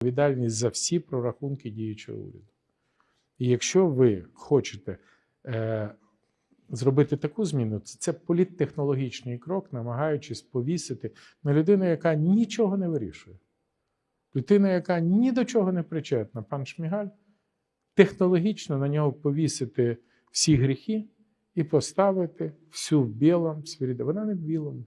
відповідальність за всі прорахунки діючого уряду. І якщо ви хочете е, зробити таку зміну, то це політтехнологічний крок, намагаючись повісити на людину, яка нічого не вирішує. Людина, яка ні до чого не причетна, пан Шмігаль, технологічно на нього повісити всі гріхи і поставити всю в білому свіріда. Вона не в білому.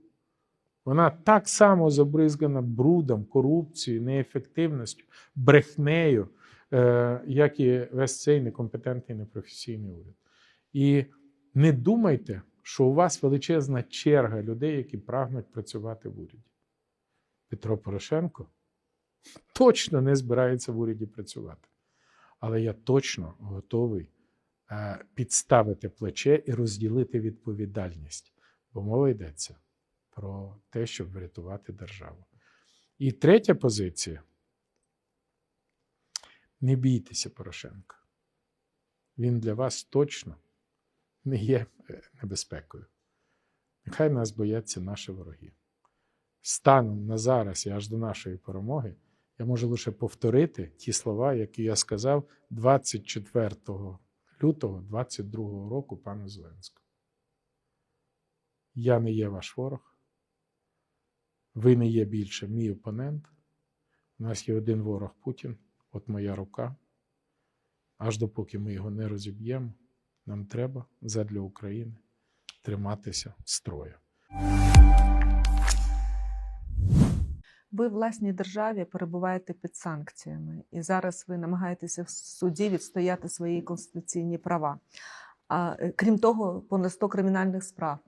Вона так само забризгана брудом, корупцією, неефективністю, брехнею, е, як і весь цей некомпетентний непрофесійний уряд. І не думайте, що у вас величезна черга людей, які прагнуть працювати в уряді. Петро Порошенко точно не збирається в уряді працювати. Але я точно готовий е, підставити плече і розділити відповідальність, бо мова йдеться про те, щоб врятувати державу. І третя позиція: не бійтеся Порошенка. Він для вас точно не є е, небезпекою. Нехай нас бояться наші вороги. Станом на зараз і аж до нашої перемоги я можу лише повторити ті слова, які я сказав 24 лютого 2022 року пану Зеленському. Я не є ваш ворог. Ви не є більше мій опонент. У нас є один ворог Путін, от моя рука. Аж допоки ми його не розіб'ємо, нам треба задля України триматися строю. Ви власній державі перебуваєте під санкціями, і зараз ви намагаєтеся в суді відстояти свої конституційні права. А е, крім того, понад 100 кримінальних справ.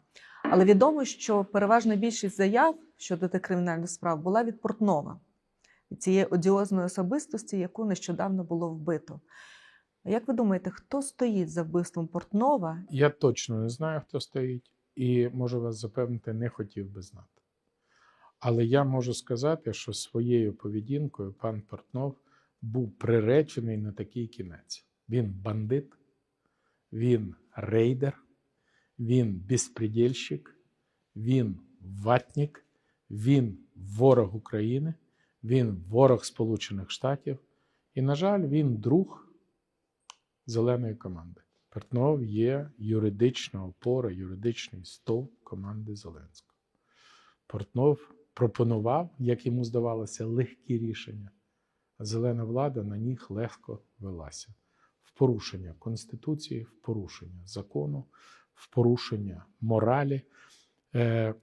Але відомо, що переважна більшість заяв щодо кримінальних справ була від Портнова, від цієї одіозної особистості, яку нещодавно було вбито. Як ви думаєте, хто стоїть за вбивством Портнова? Я точно не знаю, хто стоїть, і можу вас запевнити, не хотів би знати. Але я можу сказати, що своєю поведінкою пан Портнов був приречений на такий кінець. Він бандит, він рейдер, він безпредельщик, він ватник, він ворог України, він ворог Сполучених Штатів. І, на жаль, він друг зеленої команди. Портнов є юридична опора, юридичний стовп команди Зеленського. Портнов пропонував, як йому здавалося, легкі рішення. А зелена влада на них легко велася в порушення Конституції, в порушення закону, в порушення моралі. Е,